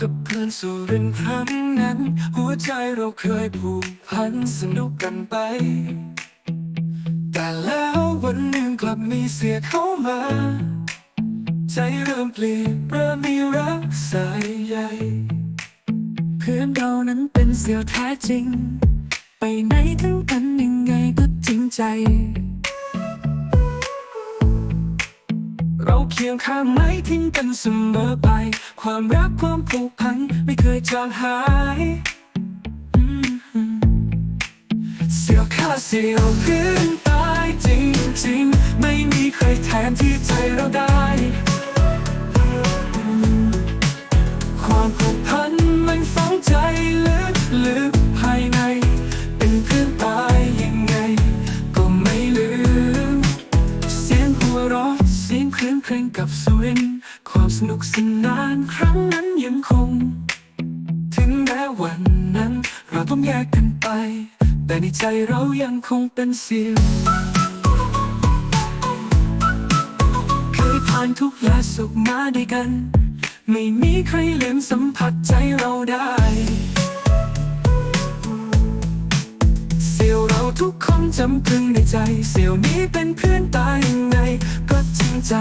กับเพื่อนสุรินครั้งนั้น หัวใจเราเคยผูกพันสนุกกันไป แต่แล้ววันหนึ่งกลับมีเสียเข้ามา ใจเริ่มเปลี่ยนเริ่มมีรักสายใยเพื่อนเรานั้นเป็นเสียวแท้จริง ไปไหนทั้งกันยังไงก็จริงใจ เราเคียงข้างไม่ทิ้งกันเสมอไป ความรักความผูกพันไม่เคยจางหายเสียวข้าเสียวขึ้นตายจริงๆไม่มีใครแทนที่ใจเราได้ ลื่งกับสวินความสนุกสนานครั้งนั้นยังคง ถึงแม้วันนั้น เราต้องแยกกันไป แต่ในใจเรายังคงเป็นเสียงเคยผ่านทุกและสุขมาด้วยกัน ไม่มีใครลืมสัมผัสใจเราได้สียวเราทุกคนจำพึงในใจ เสียวนี้เป็นเพื่อนตายยังไงก็จริงใจ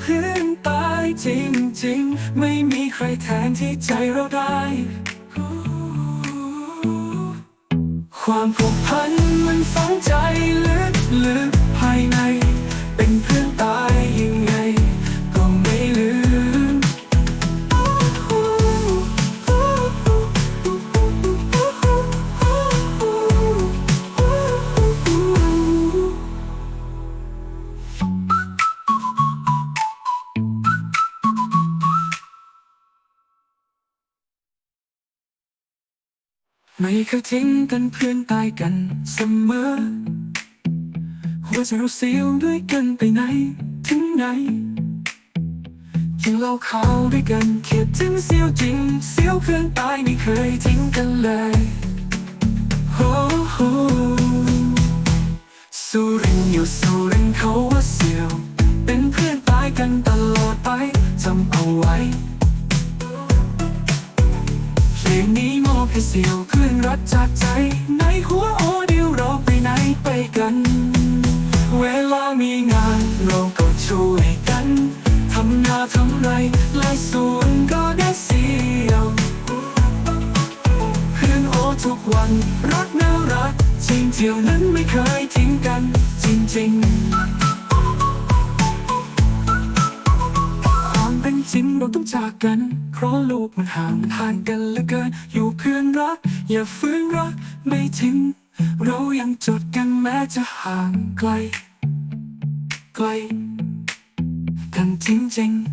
พื้นตายจริงๆ ไม่มีใครแทนที่ใจเราได้ ความผูกพันมันฝังใจลึกๆภายใน ไม่เคยทิ้งกันเพื่อนตายกันเสมอ หัวใจเราเสียวด้วยกันไปไหน ถึงไหนกินเหล้าขาวด้วยกันคิดถึงเสียวจริง เสียวเพื่อนตายไม่เคยทิ้งกันเลยโอ้โหสุรินอยู่สุรินเขาว่าเสียว เป็นเพื่อนตายกันตลอดไปจำเอาไว้เพลงนี้มอบให้เสียว จากใจในหัวโอเดียวเราไปไหนไปกัน เวลามีงานเราก็ช่วยกัน ทำนาทำไรไล่สวนก็ได้เสียวเพื่อนโอทุกวันรักน่ารักจริงเที่ยวนั้น เราต้องจากกัน เพราะโลกมันห่างมันห่างกันเหลือเกิน อยู่เพื่อนรัก อย่าฝืนรักไม่ทิ้ง เรายังจดกันแม้จะห่างไกล ไกล กันจริงๆ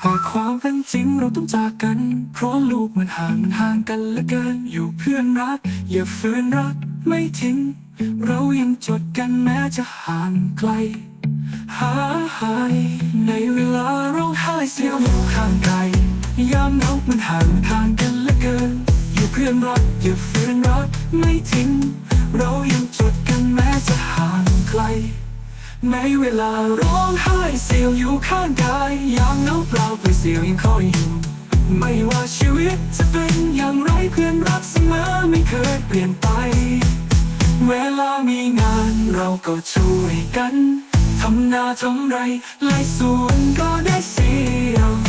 แต่ความเป็นจริงเราต้องจากกัน เพราะลูกมันห่างมันห่างกันเหลือเกิน อยู่เพื่อนรัก อย่าฝืนรักไม่ทิ้ง เรายังจดกันแม้จะห่างไกล หายในเวลาร้องไห้เสียวอยู่ข้างไกลยามเหงามันห่างทางกันเหลือเกิน อยู่เพื่อนรักอย่าฝืนรักไม่ทิ้ง เรายังจดกันแม้จะห่างไกล ในเวลาร้องไห้เสียวอยู่ข้างกายยามเหงาเปล่าไปเสียวยังคอยอยู่ไม่ว่าชีวิตจะเป็นอย่างไรเพื่อนรักเสมอไม่เคยเปลี่ยนไป เวลามีงานเราก็ช่วยกัน ทำนาทำไรไล่สวนก็ได้เสียว